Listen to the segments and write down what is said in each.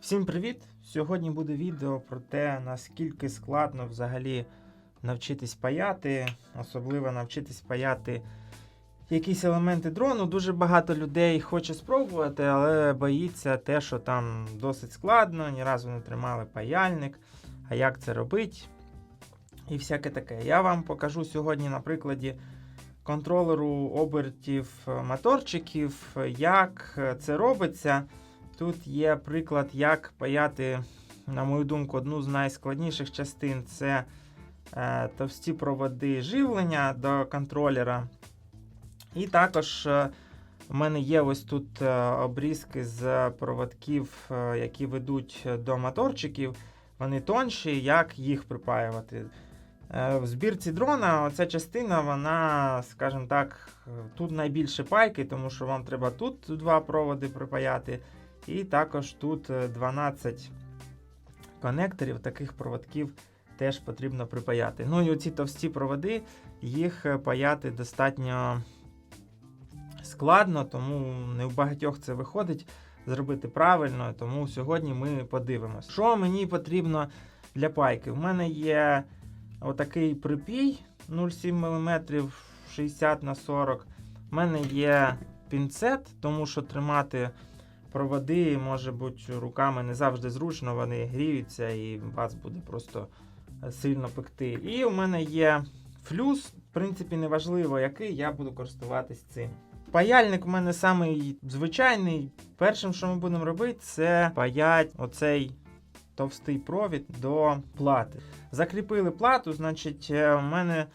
Всім привіт! Сьогодні буде відео про те, наскільки складно взагалі навчитись паяти, особливо навчитись паяти якісь елементи дрону. Дуже багато людей хоче спробувати, але боїться те, що там досить складно, ні разу не тримали паяльник, а як це робити і всяке таке. Я вам покажу сьогодні на прикладі контролеру обертів е, моторчиків, як е, це робиться. Тут є приклад, як паяти, на мою думку, одну з найскладніших частин це е, товсті проводи живлення до контролера. І також е, у мене є ось тут е, обрізки з проводків, е, які ведуть до моторчиків. Вони тонші, як їх припаювати. Е, В збірці дрона оця частина, вона, скажімо так, е, тут найбільше пайки, тому що вам треба тут два проводи припаяти. І також тут е, 12 конекторів, таких проводків теж потрібно припаяти. Ну і оці товсті проводи, їх е, паяти достатньо складно, тому не в багатьох це виходить зробити правильно. Тому сьогодні ми подивимося. Що мені потрібно для пайки? У мене є отакий припій 0,7 мм 60 на 40 У мене є пінцет, тому що тримати проводи, може бути, руками не завжди зручно, вони гріються і вас буде просто е, сильно пекти. І у мене є флюс, в принципі, неважливо, який, я буду користуватись цим. Паяльник у мене самий звичайний. Першим, що ми будемо робити, це паять оцей товстий провід до плати. Закріпили плату, значить, е, у мене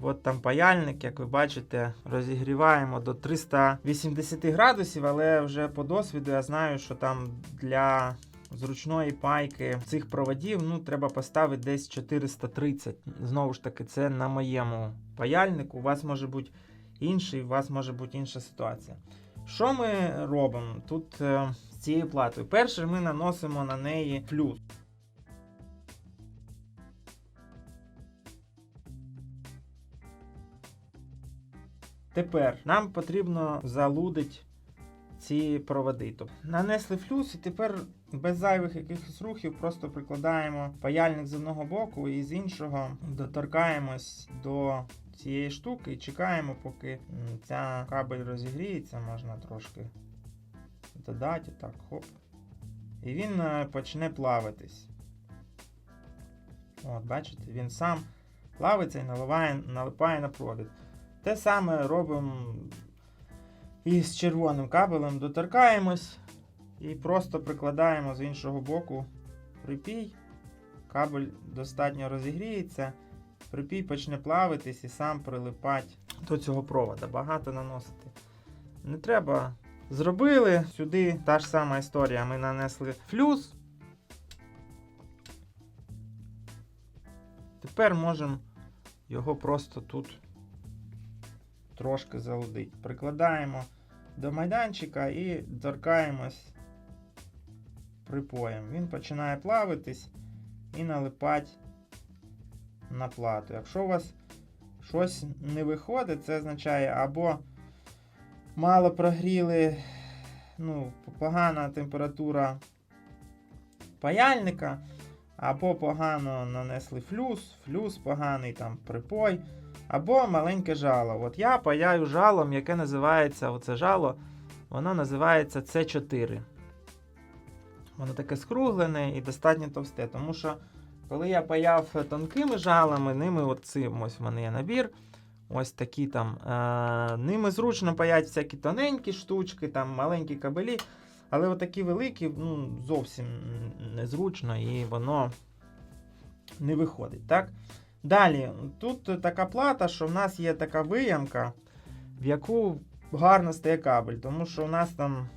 От там паяльник, як ви бачите, розігріваємо до 380 градусів, але вже по досвіду я знаю, що там для зручної пайки цих проводів ну, треба поставити десь 430. Знову ж таки, це на моєму паяльнику. У вас може бути інший, у вас може бути інша ситуація. Що ми робимо тут е, з цією платою? Перше, ми наносимо на неї флюс. Тепер нам потрібно залудити ці проводи. Тобто нанесли флюс, і тепер без зайвих якихось рухів просто прикладаємо паяльник з одного боку і з іншого доторкаємось до цієї штуки і чекаємо, поки ця кабель розігріється, можна трошки додати, так, хоп. І він е, почне плавитись. От, бачите, він сам плавиться і налипає на провід. Те саме робимо і з червоним кабелем, доторкаємось і просто прикладаємо з іншого боку припій. Кабель достатньо розігріється, припій почне плавитись і сам прилипать до цього провода. Багато наносити. Не треба. Зробили сюди та ж сама історія. Ми нанесли флюс. Тепер можемо його просто тут трошки залудить. Прикладаємо до майданчика і торкаємось припоєм. Він починає плавитись і налипати на плату. Якщо у вас щось не виходить, це означає або мало прогріли, ну, погана температура паяльника, або погано нанесли флюс, флюс поганий там припой. Або маленьке жало. От я паяю жалом, яке називається оце жало, воно називається С4. Воно таке скруглене і достатньо товсте. Тому що, коли я паяв тонкими жалами, ними от ось в мене є набір. Ось такі там. Е, ними зручно паять всякі тоненькі штучки, там маленькі кабелі. Але отакі великі, ну, зовсім незручно і воно не виходить. так? Далі, тут така плата, що в нас є така виямка, в яку гарно стає кабель, тому що у нас там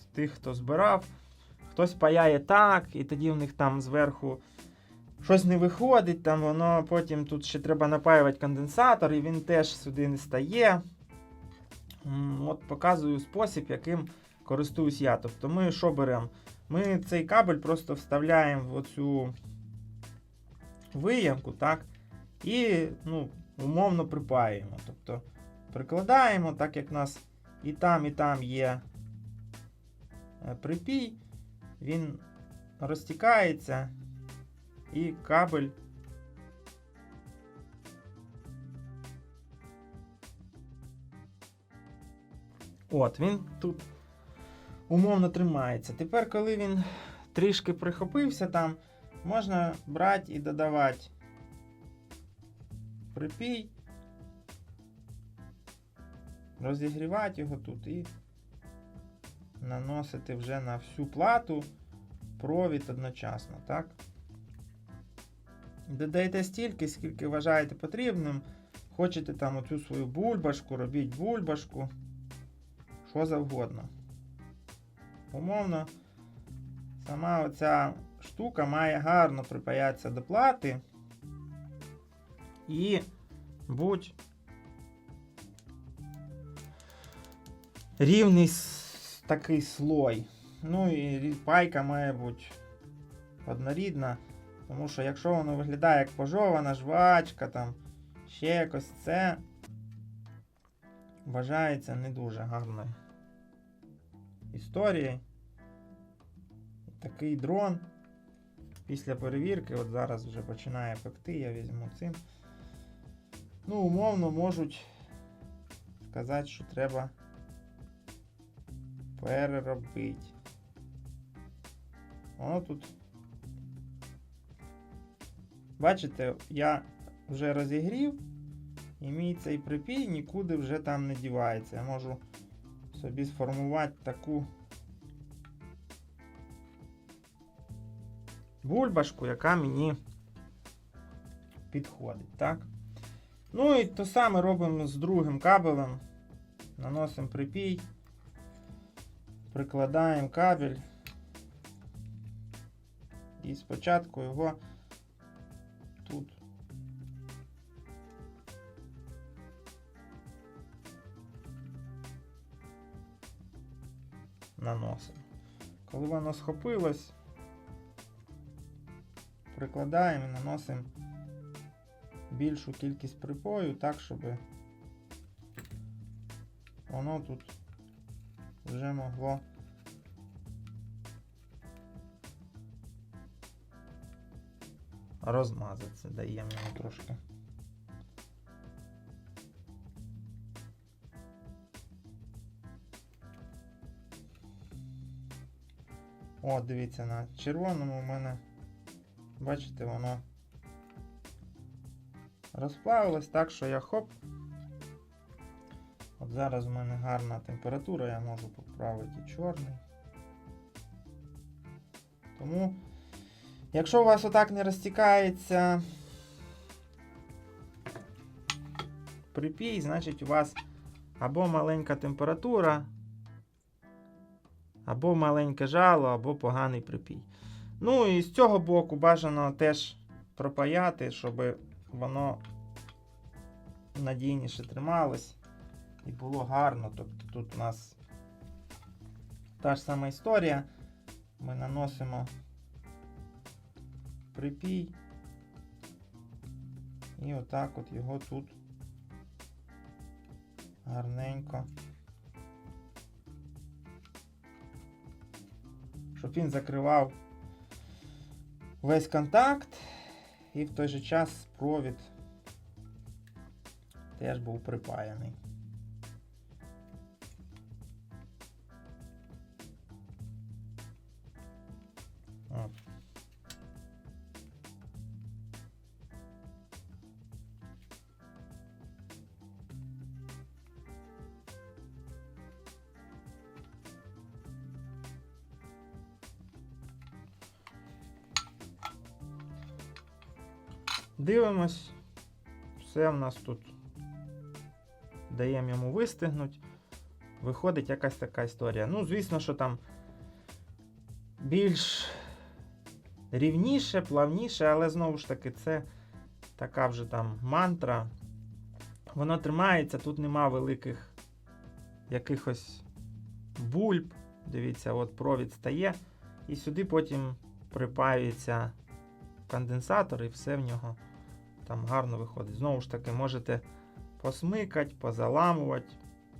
з тих, хто збирав, хтось паяє так, і тоді в них там зверху щось не виходить, там воно потім тут ще треба напаювати конденсатор, і він теж сюди не стає. От показую спосіб, яким користуюсь я. Тобто ми що беремо? Ми цей кабель просто вставляємо в оцю виямку, так? І ну, умовно припаюємо. Тобто прикладаємо, так як у нас і там, і там є е, припій. він розтікається і кабель. От, він тут умовно тримається. Тепер, коли він трішки прихопився там, можна брати і додавати припій, розігрівати його тут і наносити вже на всю плату провід одночасно, так? Додаєте стільки, скільки вважаєте потрібним. Хочете там оцю свою бульбашку, робіть бульбашку, що завгодно. Умовно, сама оця штука має гарно припаятися до плати і будь рівний такий слой. Ну і пайка має бути однорідна. Тому що якщо воно виглядає як пожована жвачка, там ще якось це вважається не дуже гарною історією. Такий дрон після перевірки, от зараз вже починає пекти, я візьму цим. Ну, умовно можуть сказати, що треба переробити. Воно тут. Бачите, я вже розігрів, і мій цей припій нікуди вже там не дівається. Я можу собі сформувати таку бульбашку, яка мені підходить, так? Ну і то саме робимо з другим кабелем. Наносимо припій, прикладаємо кабель. І спочатку його тут наносимо. Коли воно схопилось, прикладаємо і наносимо більшу кількість припою, так, щоб воно тут вже могло розмазатися. Даємо йому трошки. О, дивіться, на червоному у мене, бачите, воно розплавилось так, що я хоп. От зараз у мене гарна температура, я можу поправити чорний. Тому, якщо у вас отак не розтікається припій, значить у вас або маленька температура, або маленьке жало, або поганий припій. Ну і з цього боку бажано теж пропаяти, щоб воно надійніше трималось і було гарно. Тобто тут у нас та ж сама історія. Ми наносимо припій. І отак от його тут гарненько. Щоб він закривав весь контакт і в той же час провід теж був припаяний. Дивимось. Все в нас тут даємо йому вистигнути. Виходить якась така історія. Ну, звісно, що там більш рівніше, плавніше, але знову ж таки, це така вже там мантра. Воно тримається, тут нема великих якихось бульб. Дивіться, от провід стає. І сюди потім припаюється конденсатор, і все в нього там гарно виходить. Знову ж таки, можете посмикати, позаламувати.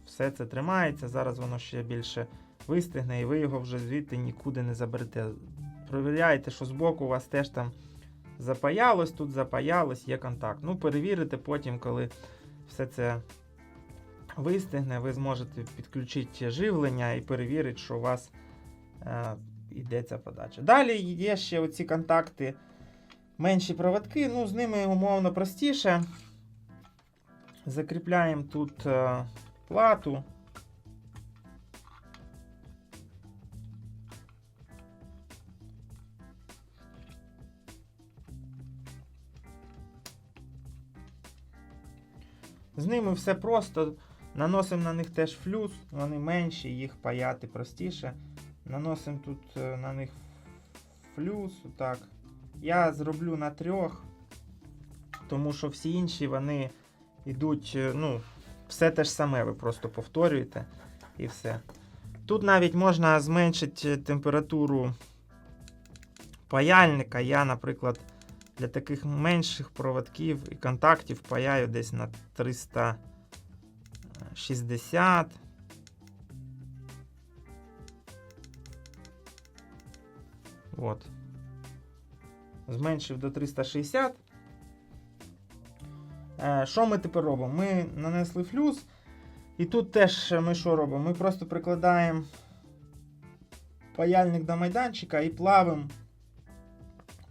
Все це тримається. Зараз воно ще більше вистигне, і ви його вже звідти нікуди не заберете. Провіряйте, що збоку у вас теж там запаялось, тут запаялось, є контакт. Ну, перевірите потім, коли все це вистигне, ви зможете підключити живлення і перевірити, що у вас е, йде ця подача. Далі є ще оці контакти, менші проводки, ну, з ними умовно простіше. Закріпляємо тут е, плату. З ними все просто. Наносимо на них теж флюс, вони менші, їх паяти простіше. Наносимо тут е, на них флюс. Так. Я зроблю на трьох, тому що всі інші вони йдуть, е, ну, все те ж саме, ви просто повторюєте і все. Тут навіть можна зменшити температуру паяльника. Я, наприклад, для таких менших проводків і контактів паяю десь на 360. От. Зменшив до 360. Е, Що ми тепер робимо? Ми нанесли флюс. І тут теж ми що робимо? Ми просто прикладаємо паяльник до майданчика і плавимо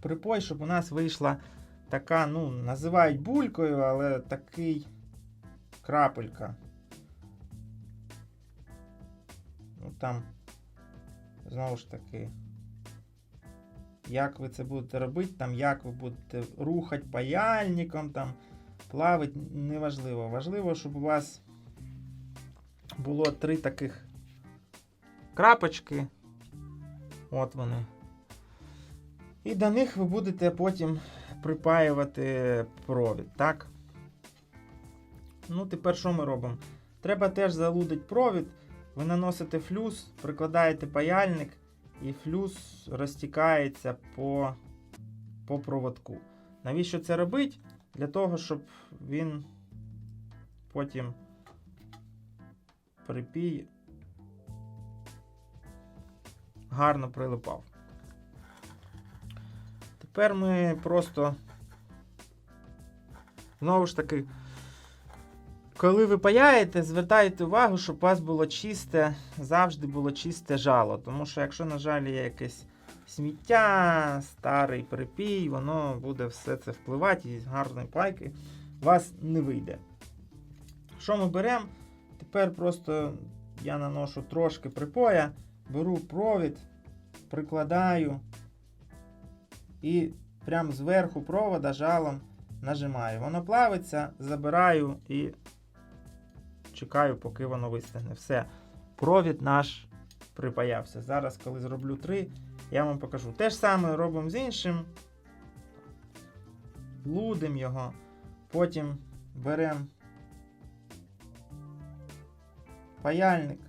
припой, щоб у нас вийшла така, ну, називають булькою, але такий крапелька. Ну там, знову ж таки, як ви це будете робити, там, як ви будете рухати паяльником, там, плавати, неважливо. Важливо, щоб у вас було три таких крапочки. От вони. І до них ви будете потім припаювати провід, так? Ну, тепер що ми робимо? Треба теж залудити провід. Ви наносите флюс, прикладаєте паяльник, і флюс розтікається по, по проводку. Навіщо це робити? Для того, щоб він потім припій гарно прилипав. Тепер ми просто. Знову ж таки, коли ви паяєте, звертайте увагу, щоб у вас було чисте, завжди було чисте жало. Тому що, якщо, на жаль, є якесь сміття, старий припій, воно буде все це впливати і з гарної пайки у вас не вийде. Що ми беремо? Тепер просто я наношу трошки припоя, беру провід, прикладаю. І прямо зверху провода жалом нажимаю. Воно плавиться, забираю і чекаю, поки воно вистигне. Все. Провід наш припаявся. Зараз, коли зроблю 3, я вам покажу. Те ж саме робимо з іншим. Лудимо його. Потім беремо паяльник.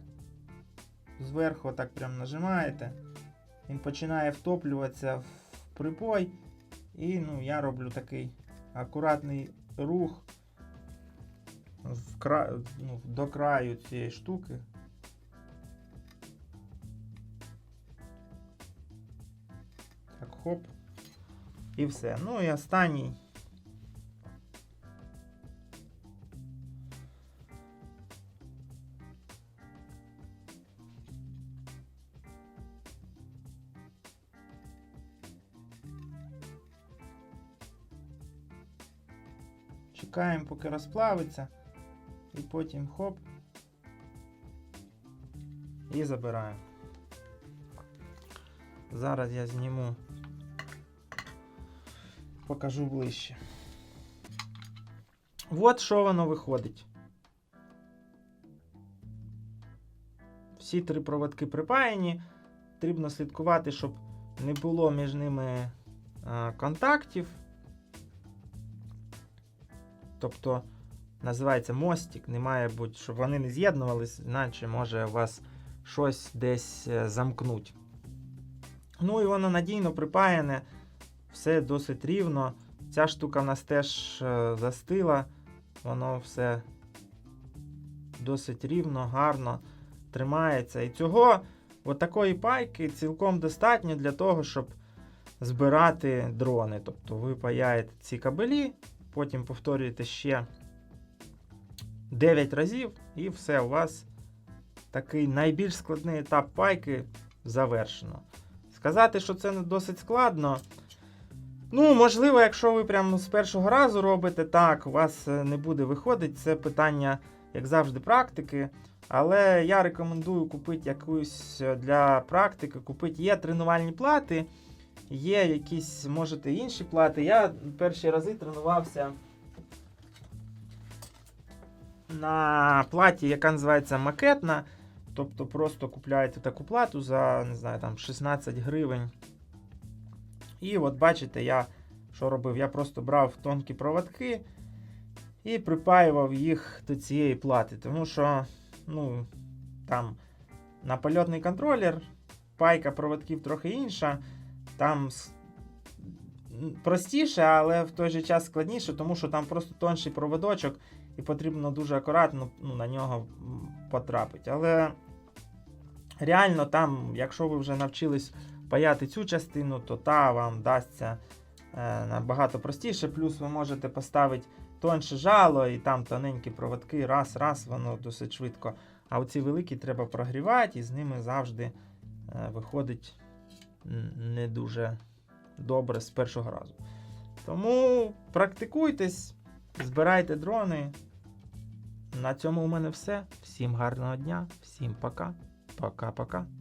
Зверху так прям нажимаєте. Він починає втоплюватися в припой. І ну, я роблю такий акуратний рух в кра... ну, до краю цієї штуки. Так, хоп. І все. Ну і останній. Чекаємо, поки розплавиться. І потім хоп. І забираємо. Зараз я зніму. Покажу ближче. От що воно виходить. Всі три проводки припаяні. Потрібно слідкувати, щоб не було між ними контактів. Тобто, називається мостик, не має щоб вони не з'єднувались, іначе може у вас щось десь е, замкнуть. Ну і воно надійно припаяне, все досить рівно. Ця штука в нас теж е, застила, воно все досить рівно, гарно тримається. І цього От такої пайки цілком достатньо для того, щоб збирати дрони. Тобто ви паяєте ці кабелі, потім повторюєте ще 9 разів, і все, у вас такий найбільш складний етап пайки завершено. Сказати, що це не досить складно. Ну, можливо, якщо ви прямо з першого разу робите так, у вас е, не буде виходити. Це питання, як завжди, практики. Але я рекомендую купити якусь е, для практики. Купити є тренувальні плати, є якісь, можете, інші плати. Я перші рази тренувався на платі, яка називається макетна. Тобто просто купляєте таку плату за не знаю, там 16 гривень. І от бачите, я що робив? Я просто брав тонкі проводки і припаював їх до цієї плати. Тому що, ну, там на польотний контролер пайка проводків трохи інша. Там простіше, але в той же час складніше, тому що там просто тонший проводочок, і потрібно дуже акуратно ну, на нього потрапити. Але реально там, якщо ви вже навчились паяти цю частину, то та вам дасться е, набагато простіше. Плюс ви можете поставити тонше жало і там тоненькі проводки, раз, раз, воно досить швидко. А оці великі треба прогрівати, і з ними завжди е, виходить не дуже добре з першого разу. Тому практикуйтесь, збирайте дрони. На цьому у мене все. Всім гарного дня, всім пока. Пока-пока.